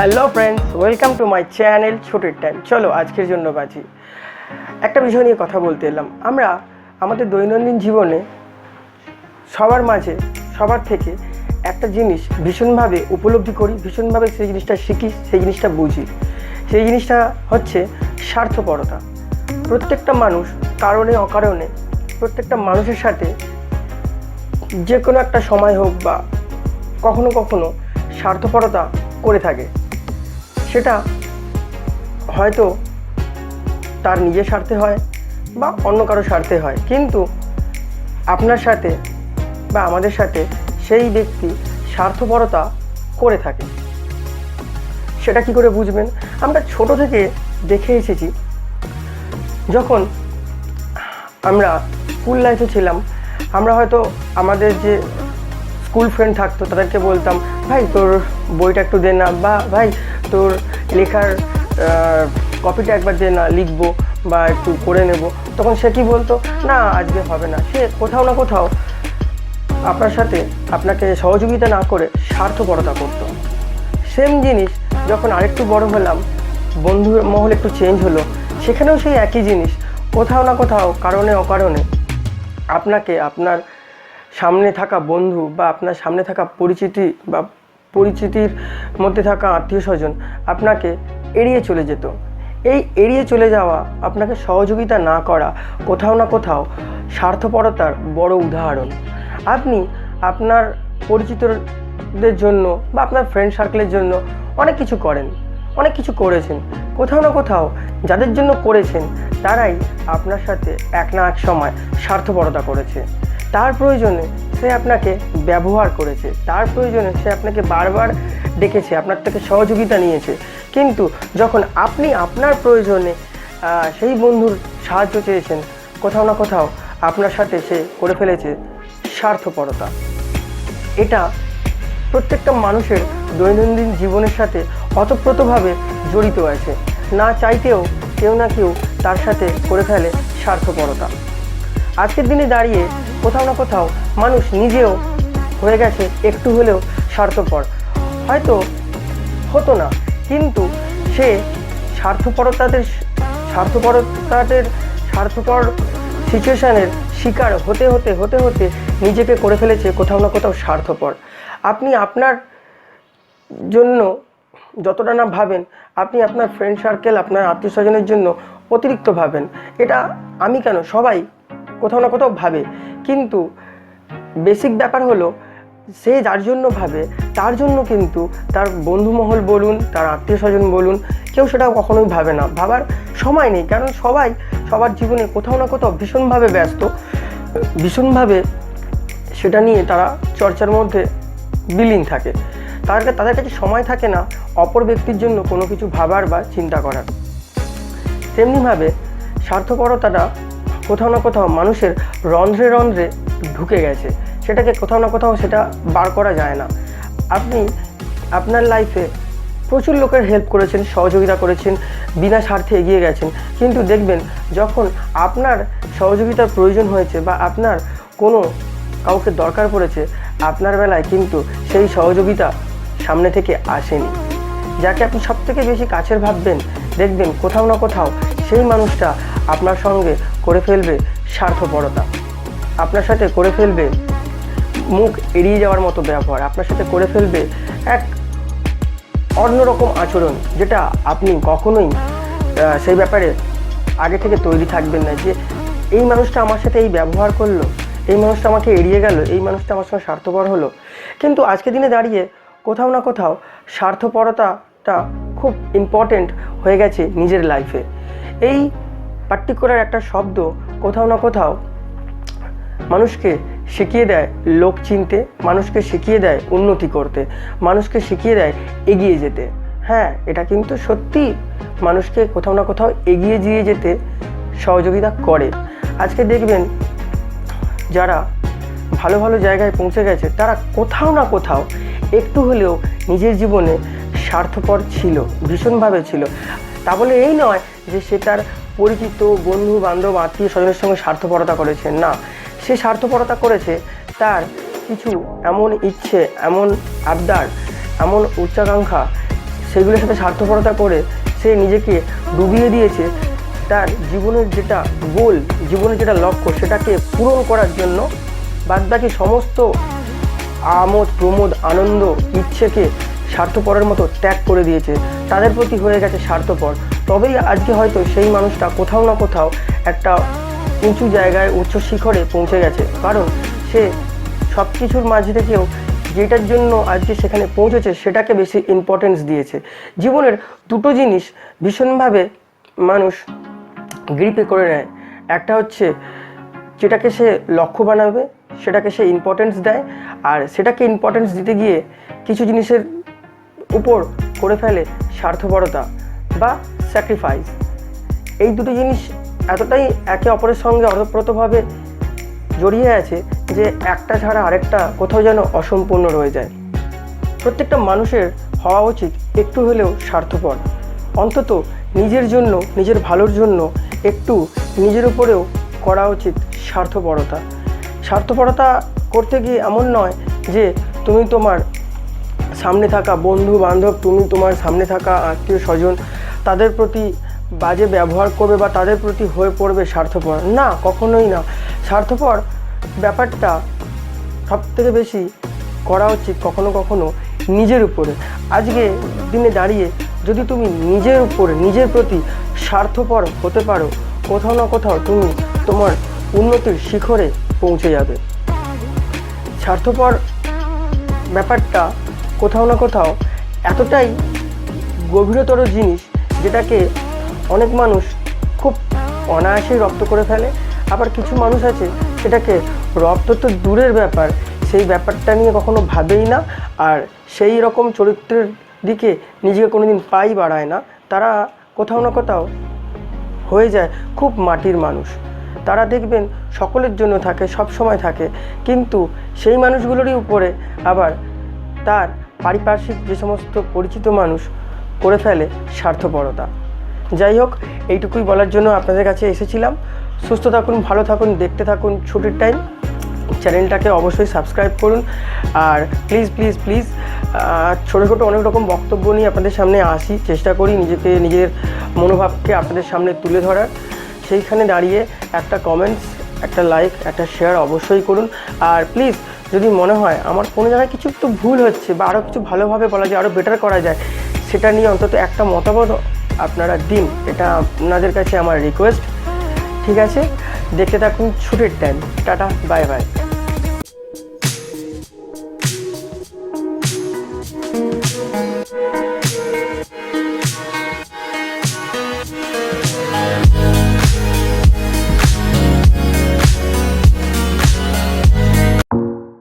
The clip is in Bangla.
Hello friends welcome to my channel ছোটের time চলো, আজকের জন্য বাজি। একটা বিষয় নিয়ে কথা বলতে এলাম। আমরা আমাদের দৈনন্দিন জীবনে সবার মাঝে, সবার থেকে একটা জিনিস ভীষণভাবে উপলব্ধি করি, ভীষণভাবে সেই জিনিসটা শিখি, সেই জিনিসটা বুঝি। সেই জিনিসটা হচ্ছে স্বার্থপরতা। প্রত্যেকটা মানুষ কারণে, অকারণে, প্রত্যেকটা মানুষের সাথে যে কোনো একটা সময় হোক বা কখনো কখনো স্বার্থপরতা করে থাকে। সেটা হয়তো তার নিজের স্বার্থে হয় বা অন্য কারও স্বার্থে হয়। কিন্তু আপনার সাথে বা আমাদের সাথে সেই ব্যক্তি স্বার্থপরতা করে থাকে। সেটা কি করে বুঝবেন? আমরা ছোট থেকে দেখে এসেছি যখন আমরা স্কুল লাইফে ছিলাম, আমরা হয়তো আমাদের যে স্কুল ফ্রেন্ড থাকতো তাদেরকে বলতাম, ভাই তোর বইটা একটু দে না বা ভাই তোর লেখার কপিটা একবার যে না লিখব বা একটু করে নেব, তখন সে কি বলতো, না, আজকে হবে না। সে কোথাও না কোথাও আপনার সাথে আপনাকে সহযোগিতা না করে স্বার্থপরতা করতো। সেম জিনিস যখন আরেকটু বড় হলাম, বন্ধু মহল একটু চেঞ্জ হলো, সেখানেও সেই একই জিনিস, কোথাও না কোথাও, কারণে অকারণে আপনাকে, আপনার সামনে থাকা বন্ধু বা আপনার সামনে থাকা পরিচিতি বা পরিচিতির মধ্যে থাকা আত্মীয় স্বজন আপনাকে এড়িয়ে চলে যেত। এই এড়িয়ে চলে যাওয়া, আপনাকে সহযোগিতা না করা কোথাও না কোথাও স্বার্থপরতার বড় উদাহরণ। আপনি আপনার পরিচিতদের জন্য বা আপনার ফ্রেন্ড সার্কেলের জন্য অনেক কিছু করেন, অনেক কিছু করেছেন। কোথাও না কোথাও যাদের জন্য করেছেন, তারাই আপনার সাথে এক না এক সময় স্বার্থপরতা করেছে। তার প্রয়োজনে সে আপনাকে ব্যবহার করেছে। তার প্রয়োজনে সে আপনাকে বারবার ডেকেছে, আপনার থেকে সহযোগিতা নিয়েছে। কিন্তু যখন আপনি আপনার প্রয়োজনে সেই বন্ধুর সাহায্য চেয়েছেন, কোথাও না কোথাও আপনার সাথে সে করে ফেলেছে স্বার্থপরতা। এটা প্রত্যেকটা মানুষের দৈনন্দিন জীবনের সাথে অতপ্রতভাবে জড়িত আছে। না চাইতেও কেউ না কেউ তার সাথে করে ফেলে স্বার্থপরতা। আজকের দিনে দাঁড়িয়ে কোথাও না কোথাও মানুষ নিজেও হয়ে গেছে একটু হলেও স্বার্থপর। হয়তো হতো না, কিন্তু সে স্বার্থপরতাদের স্বার্থপরতাদের স্বার্থপর সিচুয়েশানের শিকার হতে হতে হতে হতে নিজেকে করে ফেলেছে কোথাও না কোথাও স্বার্থপর। আপনি আপনার জন্য যতটা না ভাবেন, আপনি আপনার ফ্রেন্ড সার্কেল আপনার আত্মীয় স্বজনের জন্য অতিরিক্ত ভাবেন। এটা আমি কেন? সবাই কোথাও না কোথাও ভাবে। কিন্তু বেসিক ব্যাপার হলো, সে যার জন্য ভাবে, তার জন্য কিন্তু তার বন্ধুমহল বলুন, তার আত্মীয় স্বজন বলুন, কেউ সেটা কখনোই ভাবে না। ভাবার সময় নেই, কারণ সবাই সবার জীবনে কোথাও না কোথাও ভীষণভাবে ব্যস্ত। ভীষণভাবে সেটা নিয়ে তারা চর্চার মধ্যে বিলীন থাকে। তাদের কা- তাদের কাছে সময় থাকে না অপর ব্যক্তির জন্য কোনো কিছু ভাবার বা চিন্তা করার। তেমনিভাবে স্বার্থপরতাটা কোথাও না কোথাও মানুষের রন্ধ্রে রন্ধ্রে ঢুকে গেছে। সেটাকে কোথাও না কোথাও সেটা বার করা যায় না। আপনি আপনার লাইফে প্রচুর লোকের হেল্প করেছেন, সহযোগিতা করেছেন, বিনা স্বার্থে এগিয়ে গেছেন। কিন্তু দেখবেন, যখন আপনার সহযোগিতার প্রয়োজন হয়েছে বা আপনার কোনো কাউকে দরকার পড়েছে, আপনার বেলায় কিন্তু সেই সহযোগিতা সামনে থেকে আসেনি। যাকে আপনি সব থেকে বেশি কাছের ভাববেন দেখবেন কোথাও না কোথাও সেই মানুষটা আপনার সঙ্গে করে ফেলবে স্বার্থপরতা। আপনার সাথে করে ফেলবে মুখ এড়িয়ে যাওয়ার মতো ব্যবহার। আপনার সাথে করে ফেলবে এক অন্যরকম আচরণ যেটা আপনি কখনোই সেই ব্যাপারে আগে থেকে তৈরি থাকবেন না যে এই মানুষটা আমার সাথে এই ব্যবহার করল, এই মানুষটা আমাকে এড়িয়ে গেল, এই মানুষটা আমার সঙ্গে স্বার্থপর হলো। কিন্তু আজকের দিনে দাঁড়িয়ে কোথাও না কোথাও স্বার্থপরতাটা খুব ইম্পর্টেন্ট হয়ে গেছে নিজের লাইফে এই পার্টিকুলার একটা শব্দ কোথাও না কোথাও মানুষকে শিখিয়ে দেয় লোক চিনতে, মানুষকে শিখিয়ে দেয় উন্নতি করতে, মানুষকে শিখিয়ে দেয় এগিয়ে যেতে। হ্যাঁ এটা কিন্তু সত্যি। মানুষকে কোথাও না কোথাও এগিয়ে দিয়ে যেতে সহযোগিতা করে। আজকে দেখবেন যারা ভালো ভালো জায়গায় পৌঁছে গেছে, তারা কোথাও না কোথাও একটু হলেও নিজের জীবনে স্বার্থপর ছিল, ভীষণভাবে ছিল। তা বলে এই নয় যে সে তার পরিচিত বন্ধু, বান্ধব আত্মীয় স্বজনের সঙ্গে স্বার্থপরতা করেছে। না, সে স্বার্থপরতা করেছে তার কিছু এমন ইচ্ছে, এমন আবদার, এমন উচ্চাকাঙ্ক্ষা, সেগুলোর সাথে স্বার্থপরতা করে সে নিজেকে ডুবিয়ে দিয়েছে। তার জীবনের যেটা গোল, জীবনের যেটা লক্ষ্য, সেটাকে পূরণ করার জন্য বাদবাকি সমস্ত আমোদ প্রমোদ আনন্দ, ইচ্ছেকে স্বার্থপরের মতো ত্যাগ করে দিয়েছে। তাদের প্রতি হয়ে গেছে স্বার্থপর। তবেই আজকে হয়তো সেই মানুষটা কোথাও না কোথাও একটা উঁচু জায়গায় উচ্চ শিখরে পৌঁছে গেছে। কারণ সে সব কিছুর মাঝে থেকেও যেটার জন্য আজকে সেখানে পৌঁছেছে, সেটাকে বেশি ইম্পর্টেন্স দিয়েছে। জীবনের দুটো জিনিস ভীষণভাবে মানুষ গ্রিপে করে নেয়। একটা হচ্ছে যেটাকে সে লক্ষ্য বানাবে, সেটাকে সে ইম্পর্টেন্স দেয়। আর সেটাকে ইম্পর্টেন্স দিতে গিয়ে কিছু জিনিসের উপর করে ফেলে স্বার্থপরতা বা স্যাক্রিফাইস এই দুটো জিনিস এতটাই একে অপরের সঙ্গে অতপ্রতভাবে জড়িয়ে আছে যে একটা ছাড়া আরেকটা কোথাও যেন অসম্পূর্ণ রয়ে যায়। প্রত্যেকটা মানুষের হওয়া উচিত একটু হলেও স্বার্থপর। অন্তত নিজের জন্য, নিজের ভালোর জন্য একটু নিজের উপরেও করা উচিত স্বার্থপরতা। স্বার্থপরতা করতে গিয়ে এমন নয় যে তুমি তোমার সামনে থাকা বন্ধু বান্ধব, তুমি তোমার সামনে থাকা আত্মীয় স্বজন, তাদের প্রতি বাজে ব্যবহার করবে বা তাদের প্রতি হয়ে পড়বে স্বার্থপর? না, কখনোই না। স্বার্থপর ব্যাপারটা সব থেকে বেশি করা উচিত কখনো কখনো নিজের উপরে। আজকে দিনে দাঁড়িয়ে যদি তুমি নিজের উপরে, নিজের প্রতি স্বার্থপর হতে পারো, কোথাও না কোথাও তুমি তোমার উন্নতির শিখরে পৌঁছে যাবে। স্বার্থপর ব্যাপারটা কোথাও না কোথাও এতটাই গভীরতর জিনিস যেটাকে অনেক মানুষ খুব অনায়াসেই রপ্ত করে ফেলে। আবার কিছু মানুষ আছে সেটাকে রপ্ত তো দূরের ব্যাপার, সেই ব্যাপারটা নিয়ে কখনো ভাবেই না। আর সেই রকম চরিত্রের দিকে নিজেকে কোনো দিন পাই বাড়ায় না। তারা কোথাও না কোথাও হয়ে যায় খুব মাটির মানুষ। তারা দেখবেন সকলের জন্য থাকে সব সময় থাকে। কিন্তু সেই মানুষগুলোরই উপরে আবার তার পারিপার্শ্বিক যে সমস্ত পরিচিত মানুষ করে ফেলে স্বার্থপরতা। যাই হোক, এইটুকুই বলার জন্য আপনাদের কাছে এসেছিলাম। সুস্থ থাকুন, ভালো থাকুন, দেখতে থাকুন, ছুটির টাইম চ্যানেলটাকে অবশ্যই সাবস্ক্রাইব করুন। আর প্লিজ প্লিজ প্লিজ ছোটো ছোটো অনেক রকম বক্তব্য নিয়ে আপনাদের সামনে আসি, চেষ্টা করি নিজেকে, নিজের মনোভাবকে আপনাদের সামনে তুলে ধরার। সেইখানে দাঁড়িয়ে একটা কমেন্টস একটা লাইক একটা শেয়ার অবশ্যই করুন। আর প্লিজ যদি মনে হয় আমার কোনো জায়গায় কিছু একটু ভুল হচ্ছে বা আরও কিছু ভালোভাবে বলা যায় আরও বেটার করা যায়, সেটা নিয়ে অন্তত একটা মতামত আপনারা দিন। এটা আপনাদের কাছে আমার রিকোয়েস্ট ঠিক আছে? দেখতে থাকুন ছুটির টাইম টাটা বাই বাই